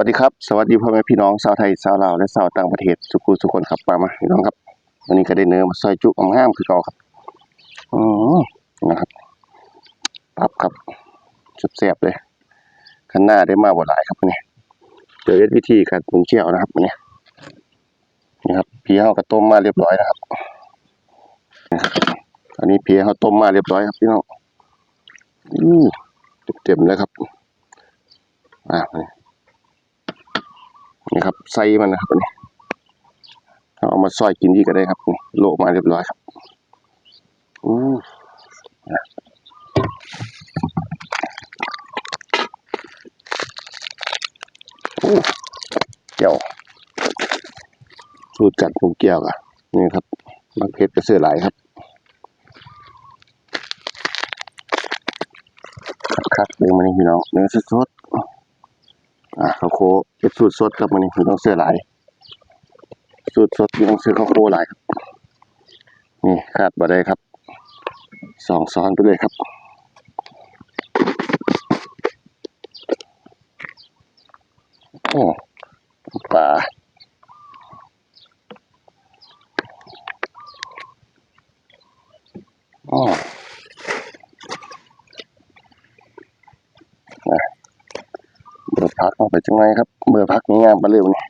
วัสดีครับ สวัสดีพ่อแม่พี่น้องชาวไทยชาวลาวและชาวต่างประเทศสุขุสุคนครับมามาพี่น้องครับวันนี้ก็ได้เนื้อมาซอยจุงามคือเก่าครับอือนะครับปับครับจุบแซ่บเลยขันหน้าได้มาบ่หลายครับวันนี้เจอวิธีการปรุงเจียวนะครับวันนี้นี่ครับพี่เฮาก็ต้มมาเรียบร้อยนะครับอันนี้เพี่เฮาต้มมาเรียบร้อยครับพี่น้องอู้เต็มๆเลยครับอ่าเนี่ย นี่ครับไส้มันนะครับนนี้เอามาซอยกินดีก็ได้ครับนี่โลมาเรียบร้อยครับอู้อู้เกี่ยวสูตรกัดผมเกี่ยวอะนี่ครับมักเพชรกระเสือหลายครับครับเนื้อมันนี่พี่น้องเนื้อสดๆ อ่าข้าวโคเป็นสูตรสดครับมันนี่ไม่ต้องเสื้อหลาย สูตรสดไม่ต้องซื้อข้าวโคหลายครับ นี่คาดบ่ได้ครับสองซ้อนไปเลยครับโอ้ปลาอ๋อนะเบอร์พักเอา ไปจังไงครับ เบอร์พักนี่งามไปเลยวันนี้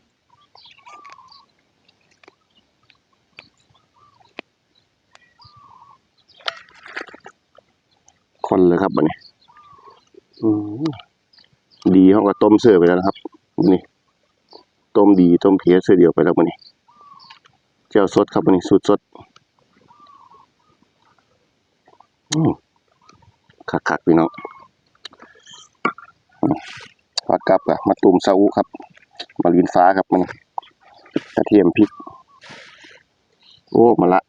คนเลยครับวันนี้ดีเขาก็ต้มเสือไปแล้วนะครับนี่ต้มดีต้มเพียเสือเดียวไปแล้ววันนี้ เจ้าสดครับวันนี้สูตรสดอืมคักพี่น้องอ ผักกับอะมาตุ่มซาอุครับมาลินฟ้าครับมันกระเทียมพริก โอ้มาละ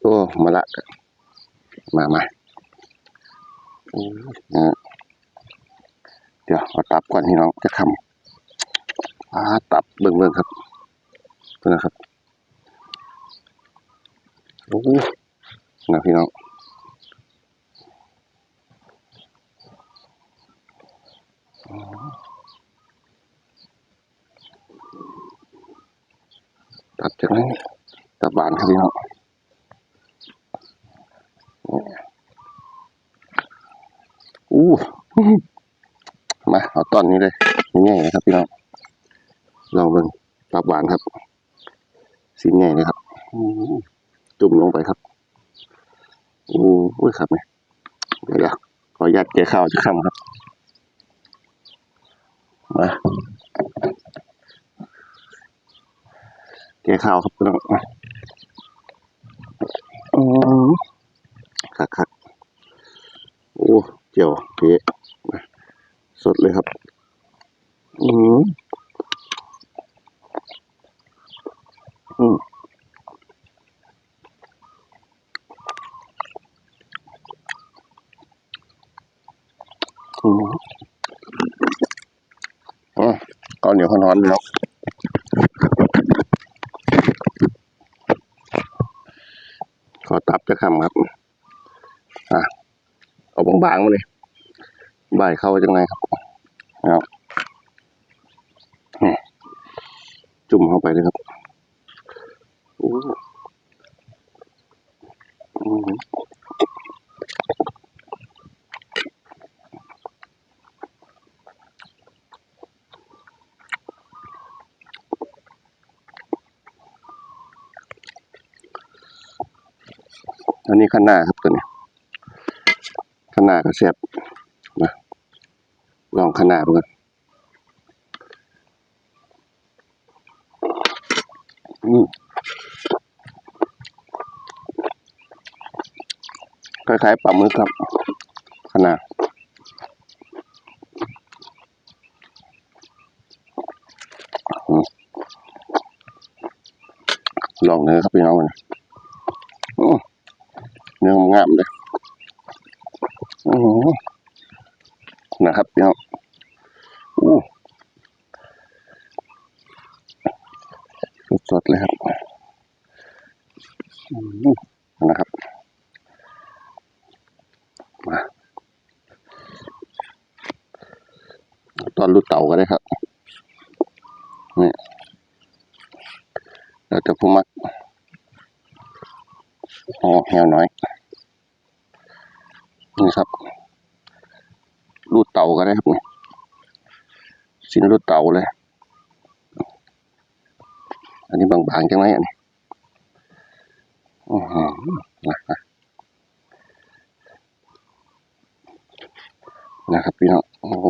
โอ้มาละมามาเดี๋ยวเอาตับก่อนพี่น้องจะคำอาตับเบิ่งเบิ่งครับเบิ่งนะครับโอ้นะพี่น้อง ตับจากนั้นตับบานครับพี่น้องอู้มาเอาตอนนี้เลยง่ายๆนะครับพี่น้องลองเบิ่งปรับหวานครับสีง่ายเลยครับอื้อหือจุ่มลงไปครับอู้อุ้ยครับเนี่ยเดี๋ยวๆขอยัดแกะข้าวจะคำครับมาแกะข้าวครับพี่น้องมาอือคักๆโอ้เจียวเป๊ะมาสดเลยครับ อืมอืมอืมอ๋อก้อนเหนียวข้าวนอนเลยเนาะขอตับจะ คำครับ อะเอาบางๆมาเลยบ่ายเข้าจังไงครับเอานี่จุ่มเข้าไปเลยครับโอ้ อันนี้ข้างหน้าครับตัวนี้ขนาก็เสียบนะลองขนาดูกันคล้ายๆปลาหมึกครับขนาดอืมลองเนื้อครับพี่น้องมันอ เนื้องามเลยอือนะครับพี่น้องอู้สดๆเลยครับอือนะครับมาตอนรูดเต่าก็ได้ครับนี่แล้วแต่ผู้มักอ๋อแหวน้อย นี่ครับ รูด เลยครับเนี่ยสินรูดเต่าเลย อันนี้บางๆจังไหมอันนี้อือหือนะครับพี่น้องโอ้โห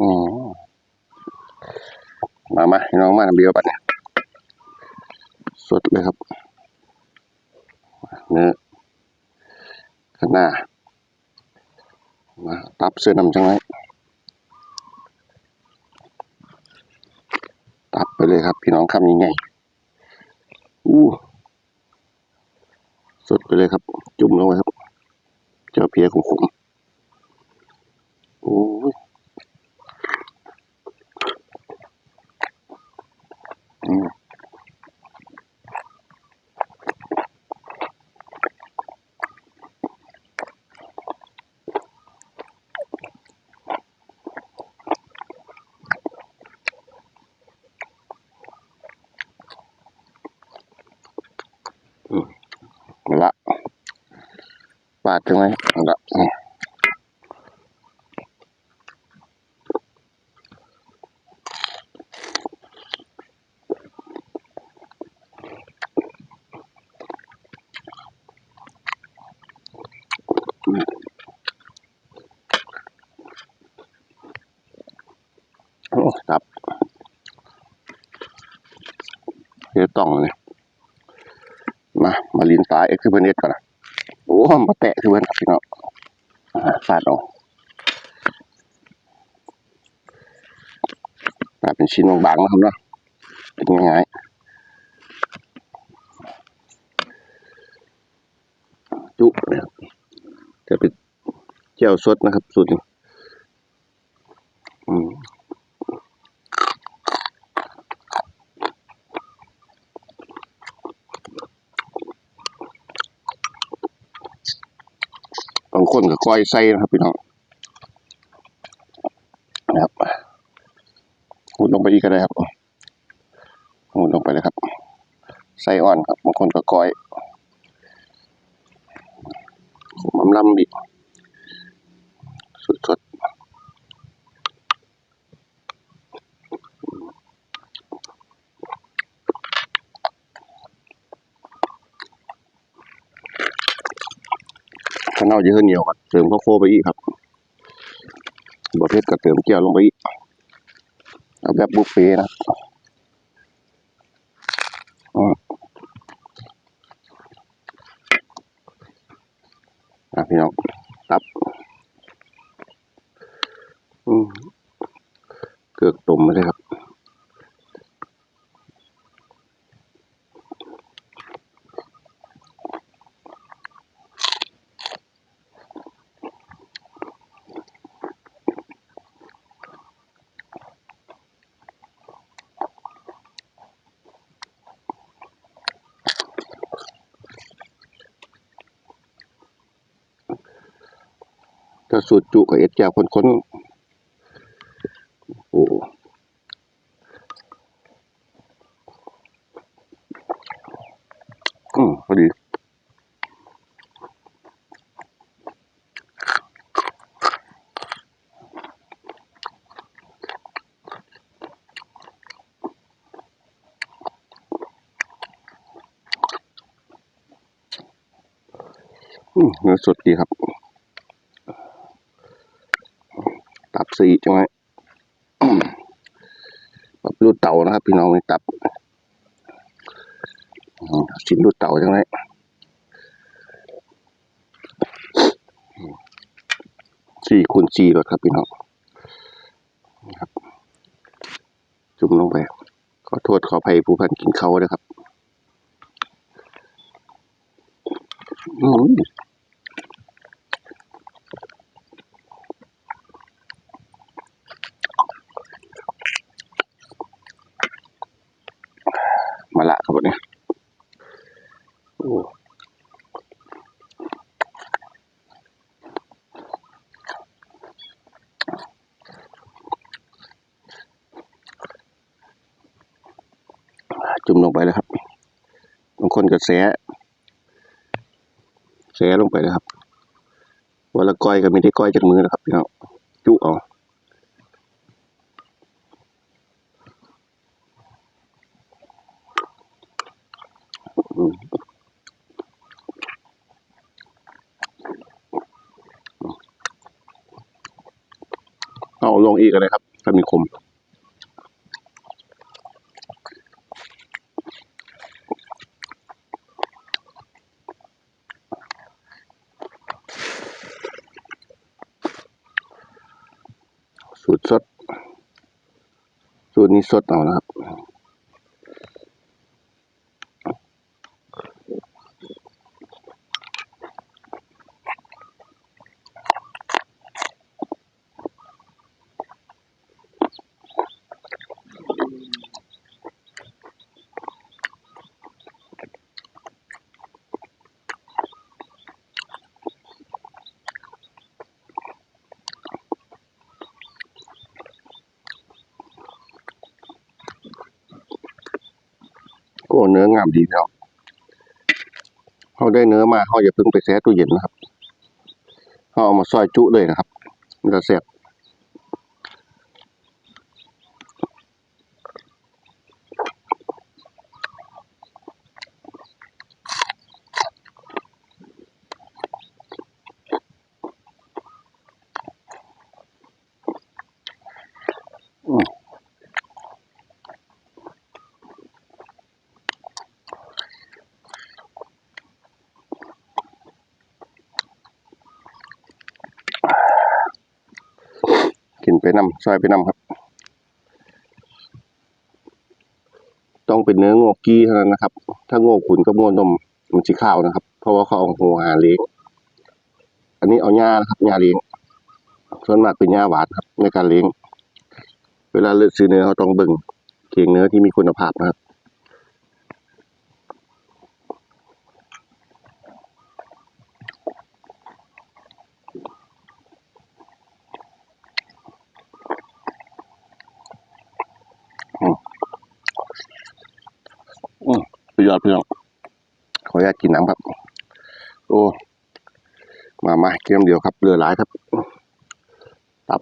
อืมมามาพี่น้องมาน้ำเบียวปัดเนี่ยสดเลยครับ เนื้อข้างหน้ามาตับเสื้อนำจังไรตับไปเลยครับ พี่น้องคำยังไงอู้สดไปเลยครับ จุ่มลงไปครับ เจ้าเพียของผมโอ้ยอืมเอาละปาดจังไรเอาละอืมโอ้ตับเดี๋ยวต้องเลย มา มาลินตายเอ็กซ์เพรสก่อนนะ โอ้มาแตะคือเพื่อนครับพี่น้องอ่าฟาดเอาปาดเป็นชิ้นบางๆนะครับเนาะเป็นง่ายๆจุนะครับจะเป็นเจียวสดนะครับสูตรนี้อืม คนก็ก้อยไส้นะครับพี่น้องนะครับหุดลงไปอีกก็ได้ครับหุดลงไปเลยครับไส้อ่อนครับบางคนก็ก้อยผมลำบิดกสดๆข้าว เนียวเยอะเหนียวครับเติมข้าวโพดไปอีกครับบะเพ็ดก็เติมเกี๊ยวลงไปอีกเอาแบบบุฟเฟ่นะอะพี่น้องตับเกือกตุ่มมาเลยครับ ถ้าสูตรจุกับเอ็ดแก้วคนๆโอ้อืมพอดีเนื้อสดดีครับ ตับ สีจังไหมตับรูดเต่านะครับ พี่น้องนี่ตับชิ้นรูดเต่าจังไหมสี่คูณสี่รถครับพี่น้องครับ จุ่มลงไป ขอโทษขออภัยผู้พันกินเขาด้วยครับ อืม มาละครับวันนี้อ้จุ่มลงไปเลยครับบางคนก็แสะแสะลงไปเลยครับวันละก้อยก็ม่ได้ก้อยจากมือนะครับพี่น้องจุเอา เอาลงอีกอะไรครับถ้ามีคมสูตรสด สูตรนี้สดเอานะครับ ก็ เนื้องามดีแล้วเขาได้เนื้อมาเขาอย่าเพิ่งไปแช่ตู้เย็นนะครับเขาเอามาซอยจุเลยนะครับมันจะเสียบ ไปนำซอยไปนำครับ ต้องเป็นเนื้องอกี้เท่านั้นนะครับ ถ้าโงขุนก็ม้วนมมันสีข้าวนะครับ เพราะว่าเขาเอาหัวหาเลี้ยงอันนี้เอาหญ้านะครับหญ้าเลี้ยงส่วนมากเป็นหญ้าหวานครับในการเลี้ยง เวลาเลือกซื้อเนื้อเขาต้องเบิ่งเคียงเนื้อที่มีคุณภาพนะครับ สุดยอดเพื่อนข ออนุญาตกินน้ำครับ โอ้ มามาเกมเดียวครับเรือหลายครับ ตับ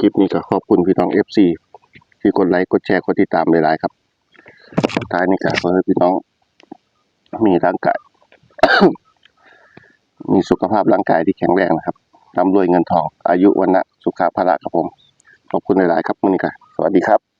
คลิปนี้ก็ขอบคุณพี่น้องเอฟซีที่กดไลค์กดแชร์กดติดตามหลายๆครับท้ายนี่ก็ขอให้พี่น้อง มีร่างกาย มีสุขภาพร่างกายที่แข็งแรงนะครับร่ำรวยเงินทอง อายุวันนะสุขภาพละครับผม ขอบคุณหลายๆครับมือนี้ก็สวัสดีครับ